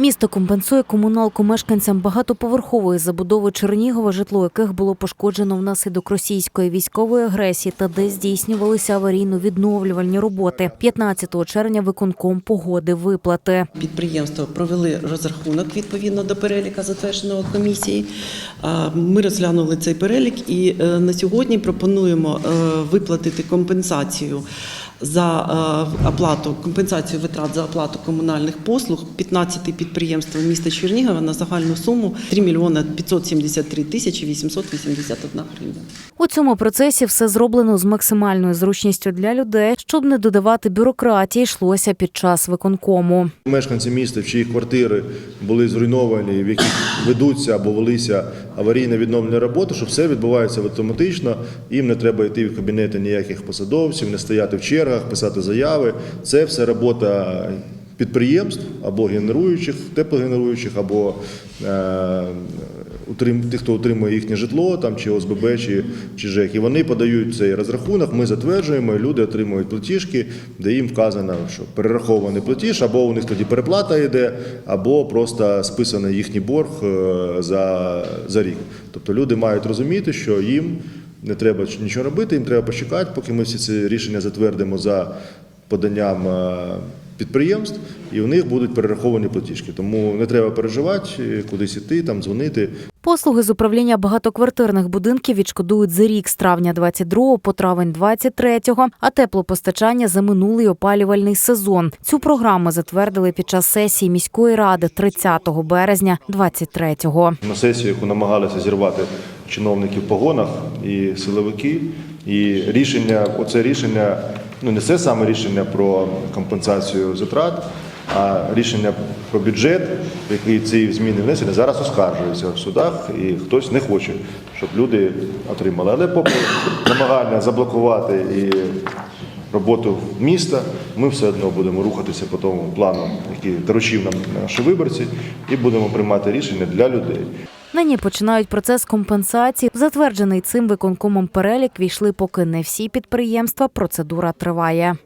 Місто компенсує комуналку мешканцям багатоповерхової забудови Чернігова, житло яких було пошкоджено внаслідок російської військової агресії та де здійснювалися аварійно-відновлювальні роботи. 15 червня виконком погоди виплати. Підприємства провели розрахунок відповідно до переліка, затвердженого комісії. Ми розглянули цей перелік і е, на сьогодні пропонуємо е, виплатити компенсацію за е, оплату компенсацію витрат за оплату комунальних послуг 15 підприємствам міста Чернігова на загальну суму 3 мільйони 573 тисячі 881 гривня. У цьому процесі все зроблено з максимальною зручністю для людей, щоб не додавати бюрократії, йшлося під час виконкому. Мешканці міста, в чиї квартири були зруйновані, в яких ведуться або велися аварійно відновлені роботи, що все відбувається автоматично. Їм не треба йти в кабінети ніяких посадовців, не стояти в чергах, писати заяви. Це все робота підприємств або генеруючих, теплогенеруючих, або е, утрим- тих, хто утримує їхнє житло, там чи ОСББ, чи, чи ЖЕК. І вони подають цей розрахунок, ми затверджуємо, і люди отримують платіжки, де їм вказано, що перерахований платіж, або у них тоді переплата йде, або просто списаний їхній борг е, за, за рік. Тобто люди мають розуміти, що їм не треба нічого робити, їм треба почекати, поки ми всі ці рішення затвердимо за поданням е, підприємств, і в них будуть перераховані платіжки. Тому не треба переживати, е, кудись іти, там дзвонити. Послуги з управління багатоквартирних будинків відшкодують за рік з травня 22 по травень 23, а теплопостачання за минулий опалювальний сезон. Цю програму затвердили під час сесії міської ради 30 березня 23 На сесію, яку намагалися зірвати чиновники в погонах і силовики, і рішення, оце рішення, ну не це саме рішення про компенсацію затрат, а рішення про бюджет, який ці зміни внесені, зараз оскаржується в судах, і хтось не хоче, щоб люди отримали. Але попри намагання заблокувати і роботу міста, ми все одно будемо рухатися по тому плану, який доручив нам наші виборці, і будемо приймати рішення для людей. Нині починають процес компенсації. Затверджений цим виконкомом перелік війшли поки не всі підприємства. Процедура триває.